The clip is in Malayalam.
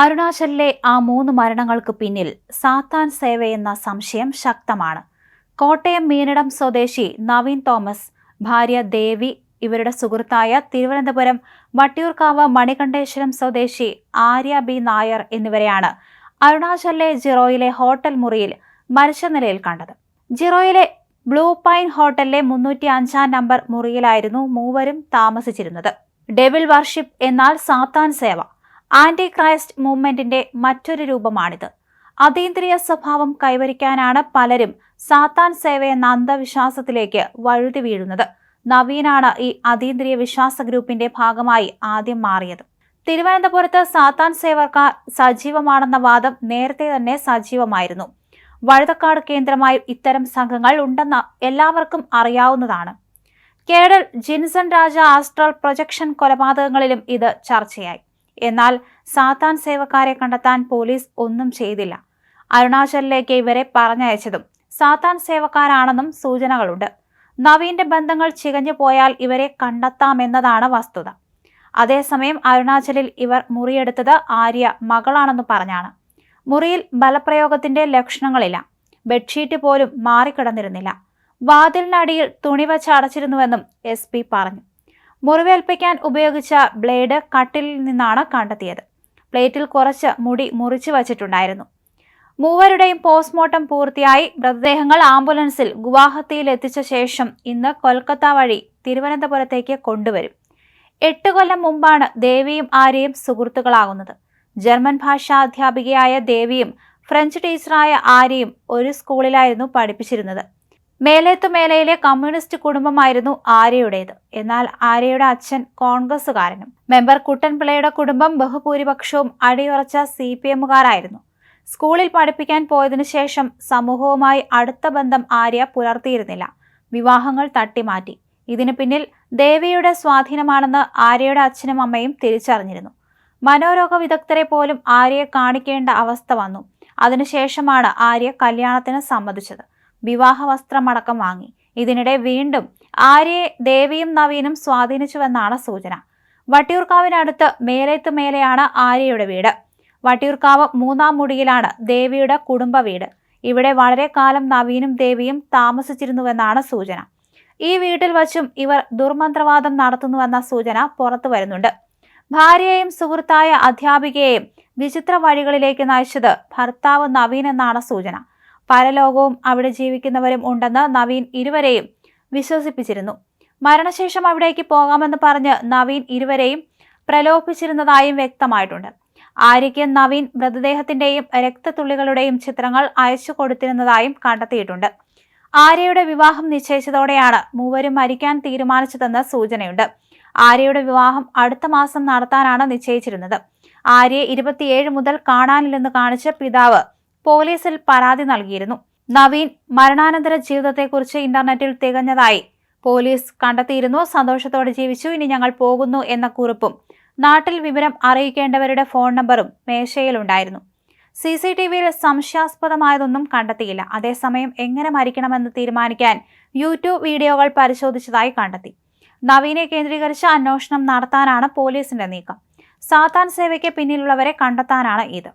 അരുണാചലിലെ ആ മൂന്ന് മരണങ്ങൾക്ക് പിന്നിൽ സാത്താൻ സേവയെന്ന സംശയം ശക്തമാണ്. കോട്ടയം മീനടം സ്വദേശി നവീൻ തോമസ് ഭാര്യ ദേവി ഇവരുടെ സുഹൃത്തായ തിരുവനന്തപുരം വട്ടിയൂർക്കാവ് മണികണ്ഠേശ്വരം സ്വദേശി ആര്യ ബി നായർ എന്നിവരെയാണ് അരുണാചലിലെ ജിറോയിലെ ഹോട്ടൽ മുറിയിൽ മരിച്ച നിലയിൽ കണ്ടത്. ജിറോയിലെ ബ്ലൂ പൈൻ ഹോട്ടലിലെ മുന്നൂറ്റി അഞ്ചാം നമ്പർ മുറിയിലായിരുന്നു മൂവരും താമസിച്ചിരുന്നത്. ഡെവിൽ വർഷിപ്പ് എന്നാൽ സാത്താൻ സേവ. ആന്റി ക്രൈസ്റ്റ് മൂവ്മെന്റിന്റെ മറ്റൊരു രൂപമാണിത്. അതീന്ദ്രിയ സ്വഭാവം കൈവരിക്കാനാണ് പലരും സാത്താൻ സേവ എന്ന അന്ധവിശ്വാസത്തിലേക്ക് വഴുതി വീഴുന്നത്. നവീനാണ് ഈ അതീന്ദ്രിയ വിശ്വാസ ഗ്രൂപ്പിന്റെ ഭാഗമായി ആദ്യം മാറിയത്. തിരുവനന്തപുരത്ത് സാത്താൻ സേവർക്കാർ സജീവമാണെന്ന വാദം നേരത്തെ തന്നെ സജീവമായിരുന്നു. വഴുതക്കാട് കേന്ദ്രമായി ഇത്തരം സംഘങ്ങൾ ഉണ്ടെന്ന് എല്ലാവർക്കും അറിയാവുന്നതാണ്. കേരൾ ജിൻസൺ രാജ ആസ്ട്രൽ പ്രൊജക്ഷൻ കൊലപാതകങ്ങളിലും ഇത് ചർച്ചയായി. എന്നാൽ സാത്താൻ സേവക്കാരെ കണ്ടെത്താൻ പോലീസ് ഒന്നും ചെയ്തില്ല. അരുണാചലിലേക്ക് ഇവരെ പറഞ്ഞയച്ചതും സാത്താൻ സേവക്കാരാണെന്നും സൂചനകളുണ്ട്. നവീന്റെ ബന്ധങ്ങൾ ചികഞ്ഞു പോയാൽ ഇവരെ കണ്ടെത്താമെന്നതാണ് വസ്തുത. അതേസമയം അരുണാചലിൽ ഇവർ മുറിയെടുത്തത് ആര്യ മകളാണെന്ന് പറഞ്ഞാണ്. മുറിയിൽ ബലപ്രയോഗത്തിന്റെ ലക്ഷണങ്ങളില്ല. ബെഡ്ഷീറ്റ് പോലും മാറിക്കിടന്നിരുന്നില്ല. വാതിലിനടിയിൽ തുണി വച്ച് അടച്ചിരുന്നുവെന്നും എസ് പറഞ്ഞു. മുറിവേൽപ്പിക്കാൻ ഉപയോഗിച്ച ബ്ലേഡ് കട്ടിൽ നിന്നാണ് കണ്ടെത്തിയത്. പ്ലേറ്റിൽ കുറച്ച് മുടി മുറിച്ചു വച്ചിട്ടുണ്ടായിരുന്നു. മൂവരുടെയും പോസ്റ്റ്മോർട്ടം പൂർത്തിയായി മൃതദേഹങ്ങൾ ആംബുലൻസിൽ ഗുവാഹത്തിയിൽ എത്തിച്ച ശേഷം ഇന്ന് കൊൽക്കത്ത വഴി തിരുവനന്തപുരത്തേക്ക് കൊണ്ടുവരും. എട്ട് കൊല്ലം മുമ്പാണ് ദേവിയും ആര്യയും സുഹൃത്തുക്കളാകുന്നത്. ജർമ്മൻ ഭാഷാ അധ്യാപികയായ ദേവിയും ഫ്രഞ്ച് ടീച്ചറായ ആര്യയും ഒരു സ്കൂളിലായിരുന്നു പഠിപ്പിച്ചിരുന്നത്. മേലേത്തുമേലയിലെ കമ്മ്യൂണിസ്റ്റ് കുടുംബമായിരുന്നു ആര്യയുടേത്. എന്നാൽ ആര്യയുടെ അച്ഛൻ കോൺഗ്രസുകാരനും മെമ്പർ കുട്ടൻപിള്ളയുടെ കുടുംബം ബഹുഭൂരിപക്ഷവും അടിയുറച്ച സി പി എമ്മുകാരായിരുന്നു. സ്കൂളിൽ പഠിപ്പിക്കാൻ പോയതിനു ശേഷം സമൂഹവുമായി അടുത്ത ബന്ധം ആര്യ പുലർത്തിയിരുന്നില്ല. വിവാഹങ്ങൾ തട്ടിമാറ്റി. ഇതിനു പിന്നിൽ ദേവിയുടെ സ്വാധീനമാണെന്ന് ആര്യയുടെ അച്ഛനും അമ്മയും തിരിച്ചറിഞ്ഞിരുന്നു. മനോരോഗ വിദഗ്ധരെ പോലും ആര്യയെ കാണിക്കേണ്ട അവസ്ഥ വന്നു. അതിനുശേഷമാണ് ആര്യ കല്യാണത്തിന് സമ്മതിച്ചത്. വിവാഹ വസ്ത്രമടക്കം വാങ്ങി. ഇതിനിടെ വീണ്ടും ആര്യയെ ദേവിയും നവീനും സ്വാധീനിച്ചുവെന്നാണ് സൂചന. വട്ടിയൂർക്കാവിനടുത്ത് മേലേത്ത് മേലെയാണ് ആര്യയുടെ വീട്. വട്ടിയൂർക്കാവ് മൂന്നാം മുടിയിലാണ് ദേവിയുടെ കുടുംബ വീട്. ഇവിടെ വളരെ കാലം നവീനും ദേവിയും താമസിച്ചിരുന്നുവെന്നാണ് സൂചന. ഈ വീട്ടിൽ വച്ചും ഇവർ ദുർമന്ത്രവാദം നടത്തുന്നുവെന്ന സൂചന പുറത്തു വരുന്നുണ്ട്. ഭാര്യയെയും സുഹൃത്തായ അധ്യാപികയെയും വിചിത്ര വഴികളിലേക്ക് നയിച്ചത് ഭർത്താവ് നവീൻ എന്നാണ് സൂചന. പരലോകവും അവിടെ ജീവിക്കുന്നവരും ഉണ്ടെന്ന് നവീൻ ഇരുവരെയും വിശ്വസിപ്പിച്ചിരുന്നു. മരണശേഷം അവിടേക്ക് പോകാമെന്ന് പറഞ്ഞ് നവീൻ ഇരുവരെയും പ്രലോഭിച്ചിരുന്നതായും വ്യക്തമായിട്ടുണ്ട്. ആര്യയ്ക്ക് നവീൻ മൃതദേഹത്തിന്റെയും രക്തത്തുള്ളികളുടെയും ചിത്രങ്ങൾ അയച്ചു കൊടുത്തിരുന്നതായും കണ്ടെത്തിയിട്ടുണ്ട്. ആര്യയുടെ വിവാഹം നിശ്ചയിച്ചതോടെയാണ് മൂവരും മരിക്കാൻ തീരുമാനിച്ചതെന്ന് സൂചനയുണ്ട്. ആര്യയുടെ വിവാഹം അടുത്ത മാസം നടത്താനാണ് നിശ്ചയിച്ചിരുന്നത്. ആര്യയെ ഇരുപത്തിയേഴ് മുതൽ കാണാനില്ലെന്ന് കാണിച്ച് പിതാവ് പോലീസിൽ പരാതി നൽകിയിരുന്നു. നവീൻ മരണാനന്തര ജീവിതത്തെക്കുറിച്ച് ഇന്റർനെറ്റിൽ തികഞ്ഞതായി. പോലീസ് കണ്ടെത്തിയിരുന്നു സന്തോഷത്തോടെ ജീവിച്ചു ഇനി ഞങ്ങൾ പോകുന്നു എന്ന കുറിപ്പും. നാട്ടിൽ വിവരം അറിയിക്കേണ്ടവരുടെ ഫോൺ നമ്പറും മേശയിലുണ്ടായിരുന്നു. സി സി ടി വിയിൽ സംശയാസ്പദമായതൊന്നും കണ്ടെത്തിയില്ല. അതേസമയം എങ്ങനെ മരിക്കണമെന്ന് തീരുമാനിക്കാൻ യൂട്യൂബ് വീഡിയോകൾ പരിശോധിച്ചതായി കണ്ടെത്തി. നവീനെ കേന്ദ്രീകരിച്ച് അന്വേഷണം നടത്താനാണ് പോലീസിന്റെ നീക്കം. സാത്താൻ സേവയ്ക്ക് പിന്നിലുള്ളവരെ കണ്ടെത്താനാണ് ഇത്.